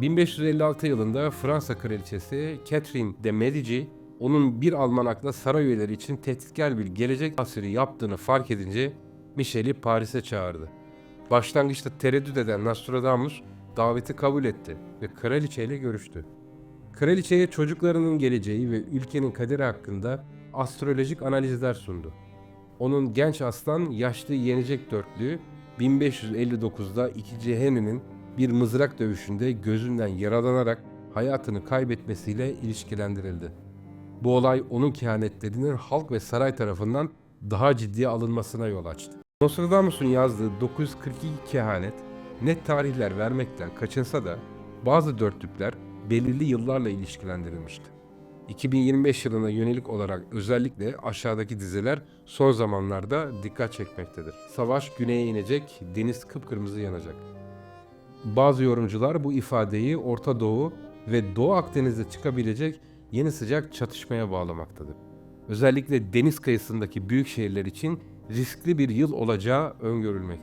1556 yılında Fransa kraliçesi Catherine de Medici, onun bir almanakla saray üyeleri için tehditkar bir gelecek tasviri yaptığını fark edince Michel'i Paris'e çağırdı. Başlangıçta tereddüt eden Nostradamus daveti kabul etti ve kraliçeyle görüştü. Kraliçeye çocuklarının geleceği ve ülkenin kaderi hakkında astrolojik analizler sundu. Onun genç aslan yaşlı yenecek dörtlüğü 1559'da 2. Henry'nin bir mızrak dövüşünde gözünden yaralanarak hayatını kaybetmesiyle ilişkilendirildi. Bu olay onun kehanetlerinin halk ve saray tarafından daha ciddiye alınmasına yol açtı. Nostradamus'un yazdığı 942 kehanet net tarihler vermekten kaçınsa da bazı dörtlükler belirli yıllarla ilişkilendirilmişti. 2025 yılına yönelik olarak özellikle aşağıdaki dizeler son zamanlarda dikkat çekmektedir. Savaş güneye inecek, deniz kıpkırmızı yanacak. Bazı yorumcular bu ifadeyi Orta Doğu ve Doğu Akdeniz'de çıkabilecek yeni sıcak çatışmaya bağlamaktadır. Özellikle deniz kıyısındaki büyük şehirler için riskli bir yıl olacağı öngörülmektedir.